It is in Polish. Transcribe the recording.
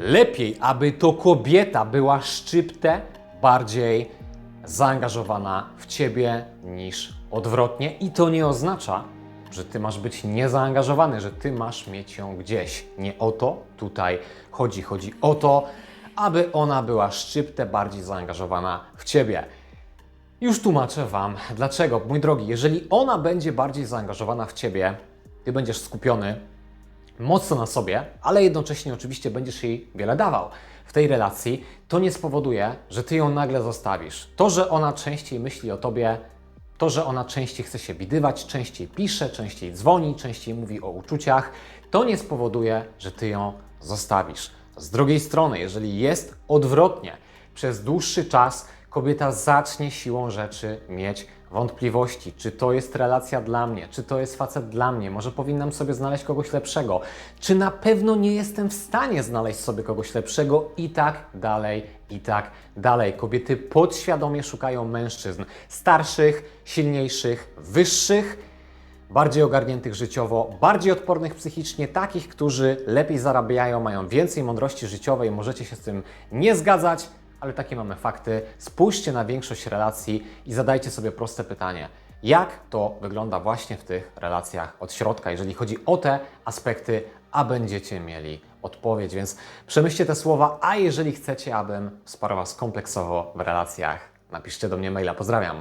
Lepiej, aby to kobieta była szczyptę bardziej zaangażowana w ciebie niż odwrotnie. I to nie oznacza, że ty masz być niezaangażowany, że ty masz mieć ją gdzieś. Nie o to tutaj chodzi. Chodzi o to, aby ona była szczyptę bardziej zaangażowana w ciebie. Już tłumaczę Wam dlaczego. Mój drogi, jeżeli ona będzie bardziej zaangażowana w Ciebie, Ty będziesz skupiony mocno na sobie, ale jednocześnie oczywiście będziesz jej wiele dawał w tej relacji, to nie spowoduje, że Ty ją nagle zostawisz. To, że ona częściej myśli o Tobie, to, że ona częściej chce się widywać, częściej pisze, częściej dzwoni, częściej mówi o uczuciach, to nie spowoduje, że Ty ją zostawisz. Z drugiej strony, jeżeli jest odwrotnie, przez dłuższy czas kobieta zacznie siłą rzeczy mieć wątpliwości, czy to jest relacja dla mnie, czy to jest facet dla mnie, może powinnam sobie znaleźć kogoś lepszego, czy na pewno nie jestem w stanie znaleźć sobie kogoś lepszego? I tak dalej, i tak dalej. Kobiety podświadomie szukają mężczyzn. Starszych, silniejszych, wyższych, bardziej ogarniętych życiowo, bardziej odpornych psychicznie, takich, którzy lepiej zarabiają, mają więcej mądrości życiowej. Możecie się z tym nie zgadzać, ale takie mamy fakty. Spójrzcie na większość relacji i zadajcie sobie proste pytanie. Jak to wygląda właśnie w tych relacjach od środka, jeżeli chodzi o te aspekty, a będziecie mieli odpowiedź. Więc przemyślcie te słowa, a jeżeli chcecie, abym wsparł Was kompleksowo w relacjach, napiszcie do mnie maila. Pozdrawiam.